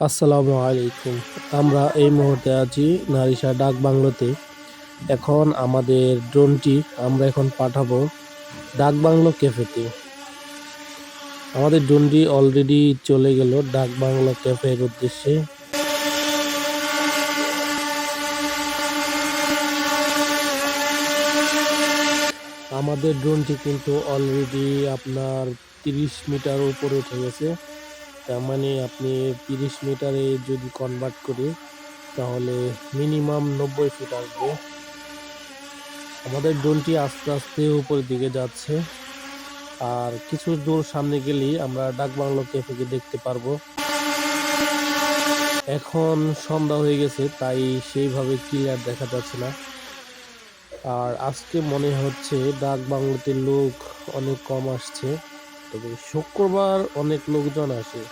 আসসালামু আলাইকুম। আমরা এই মুহূর্তে আছি নারিশা ডাক বাংলোতে। এখন আমাদের ড্রোনটি আমরা এখন পাঠাবো ডাক বাংলো ক্যাফেতে আমাদের ড্রোনটি অলরেডি চলে গেল ডাক বাংলো ক্যাফের উদ্দেশ্যে। আমাদের ড্রোনটি কিন্তু অলরেডি আপনার তিরিশ মিটার উপরে উঠে গেছে। তার মানে আপনি তিরিশ মিটারে যদি কনভার্ট করি, তাহলে মিনিমাম নব্বই ফিট আসবে। আমাদের ড্রোনটি আস্তে আস্তে উপরের দিকে যাচ্ছে। আর কিছু দূর সামনে গেলেই আমরা ডাকবাংলো ক্যাফেকে দেখতে পারব। এখন সন্ধ্যা হয়ে গেছে, তাই সেইভাবে ক্লিয়ার দেখা যাচ্ছে না। আর আজকে মনে হচ্ছে ডাক বাংলোতে লোক অনেক কম আসছে। তবে শুক্রবার অনেক লোকজন আসে।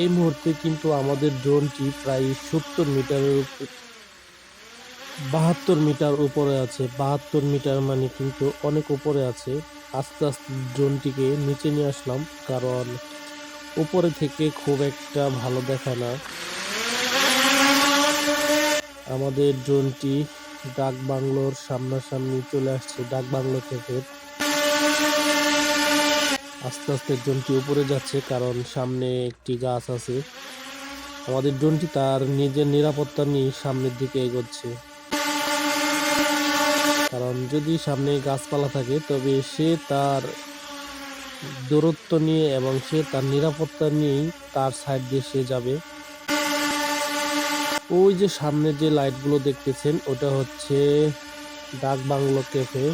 এই মুহূর্তে কিন্তু আমাদের ড্রোনটি প্রায় সত্তর মিটারের বাহাত্তর মিটার উপরে আছে। বাহাত্তর মিটার মানে কিন্তু অনেক উপরে আছে। আস্তে আস্তে ড্রোনটিকে নিচে নিয়ে আসলাম, কারণ উপরে থেকে খুব একটা ভালো দেখা না। আমাদের ড্রোনটি ডাক বাংলোর সামনাসামনি চলে আসছে ডাক বাংলো থেকে। আস্তে আস্তে ড্রোনটি উপরে যাচ্ছে, কারণ সামনে একটি গাছ আছে। আমাদের ড্রোনটি তার নিজের নিরাপত্তা নিয়ে সামনের দিকে এগোচ্ছে। কারণ যদি সামনে গাছপালা থাকে, তবে সে তার দূরত্ব নিয়ে এবং সে তার নিরাপত্তা নিয়েই তার সাইড দিয়ে সে যাবে। ওই যে সামনে যে লাইটগুলো দেখতেছেন, ওটা হচ্ছে ডাক বাংলো ক্যাফে।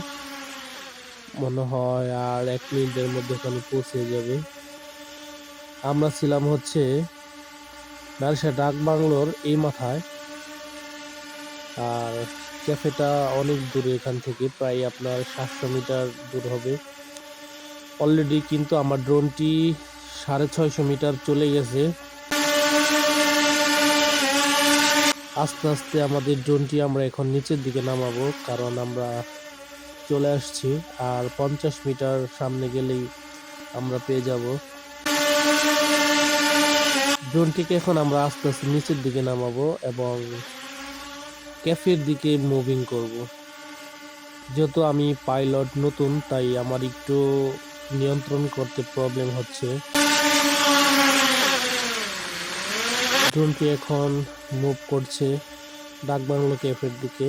মনে হয় আর এক মিনিটের মধ্যে ওখানে পৌঁছে যাবে। আমরা ছিলাম হচ্ছে নারিশা ডাক বাংলোর এই মাথায়। আর ক্যাফেটা অনেক দূরে এখান থেকে, প্রায় আপনার সাতশো মিটার দূর হবে। অলরেডি কিন্তু আমার ড্রোনটি সাড়ে ছয়শো মিটার চলে গেছে। আস্তে আস্তে আমাদের ড্রোনটি আমরা এখন নিচের দিকে নামাবো, কারণ আমরা চলে আসছি আর পঞ্চাশ মিটার সামনে গেলেই আমরা পেয়ে যাব। ড্রোনটিকে এখন আমরা আস্তে আস্তে নিচের দিকে নামাবো এবং ক্যাফের দিকে মুভিং করব। যেহেতু আমি পাইলট নতুন, তাই আমার একটু নিয়ন্ত্রণ করতে প্রবলেম হচ্ছে। ড্রোনটি এখন মুভ করছে ডাকবাংলো ক্যাফের দিকে।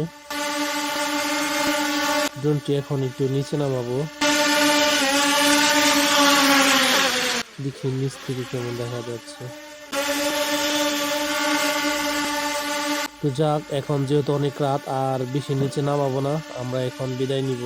ড্রোনটি এখন একটু নিচে নামাবো। দেখি নিচ থেকে কেমন দেখা যাচ্ছে। তো যাক, এখন যেহেতু অনেক রাত, আর বেশি নিচে নামাবো না, আমরা এখন বিদায় নিব।